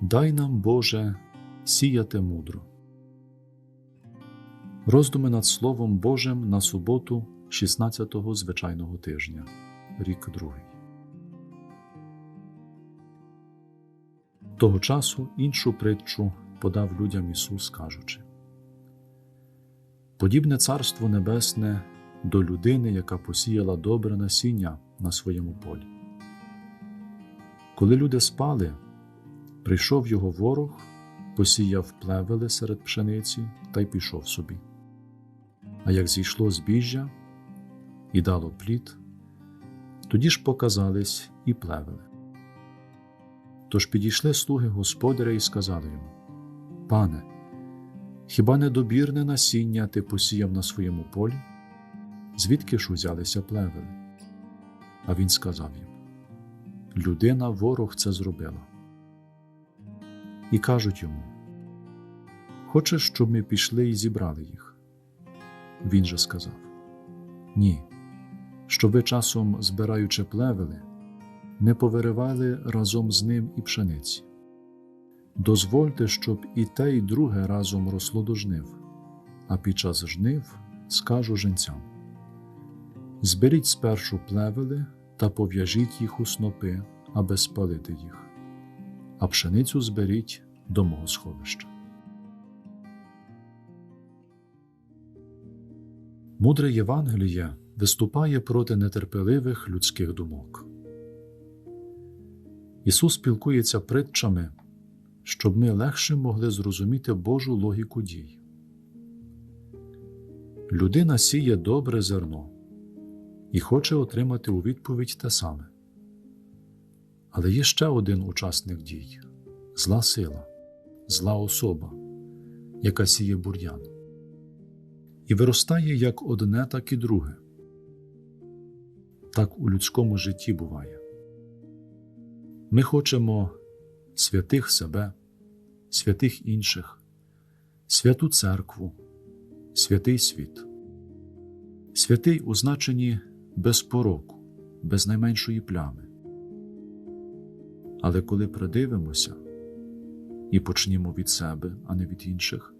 Дай нам, Боже, сіяти мудро. Роздуми над Словом Божим на суботу 16-го звичайного тижня, рік другий. Того часу іншу притчу подав людям Ісус, кажучи: Подібне Царство Небесне до людини, яка посіяла добре насіння на своєму полі. Коли люди спали, прийшов його ворог, посіяв плевели серед пшениці та й пішов собі. А як зійшло збіжжя і дало плід, тоді ж показались і плевели. Тож підійшли слуги господаря і сказали йому: Пане, хіба недобірне насіння ти посіяв на своєму полі? Звідки ж узялися плевели? А він сказав їм: Людина ворог це зробила. І кажуть йому: Хочеш, щоб ми пішли і зібрали їх? Він же сказав: Ні, щоб ви часом, збираючи плевели, не повиривали разом з ним і пшениці. Дозвольте, щоб і те, і друге разом росло до жнив, а під час жнив скажу женцям: Зберіть спершу плевели та пов'яжіть їх у снопи, аби спалити їх, а пшеницю зберіть до мого сховища. Мудре Євангеліє виступає проти нетерпеливих людських думок. Ісус спілкується притчами, щоб ми легше могли зрозуміти Божу логіку дій. Людина сіє добре зерно і хоче отримати у відповідь те саме. Але є ще один учасник дій зла сила, зла особа, яка сіє бур'ян, і виростає як одне, так і друге. Так у людському житті буває. Ми хочемо святих себе, святих інших, святу церкву, святий світ, святий у значенні без пороку, без найменшої плями. Але коли придивимося і почнімо від себе, а не від інших,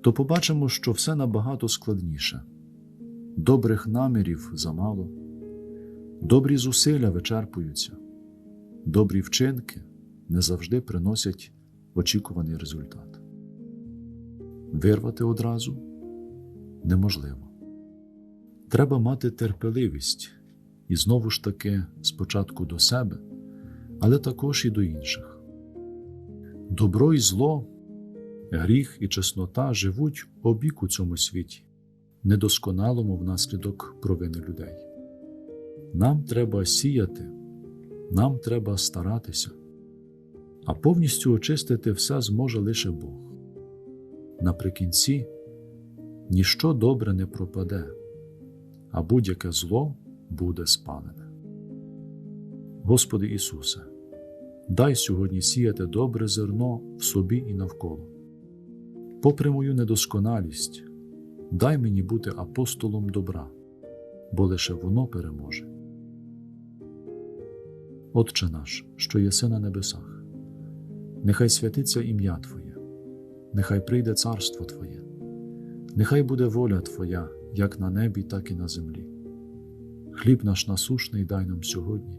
то побачимо, що все набагато складніше добрих намірів замало, добрі зусилля вичерпуються добрі вчинки не завжди приносять очікуваний результат. Вирвати одразу неможливо. Треба мати терпеливість і знову ж таки спочатку до себе, але також і до інших. Добро і зло, гріх і чеснота живуть обік у цьому світі, недосконалому внаслідок провини людей. Нам треба сіяти. Нам треба старатися, а повністю очистити все зможе лише Бог. Наприкінці ніщо добре не пропаде, а будь-яке зло буде спалене. Господи Ісусе, дай сьогодні сіяти добре зерно в собі і навколо. Попри мою недосконалість, дай мені бути апостолом добра, бо лише воно переможе. Отче наш, що єси на небесах, нехай святиться ім'я Твоє, нехай прийде царство Твоє, нехай буде воля Твоя, як на небі, так і на землі. Хліб наш насушний дай нам сьогодні,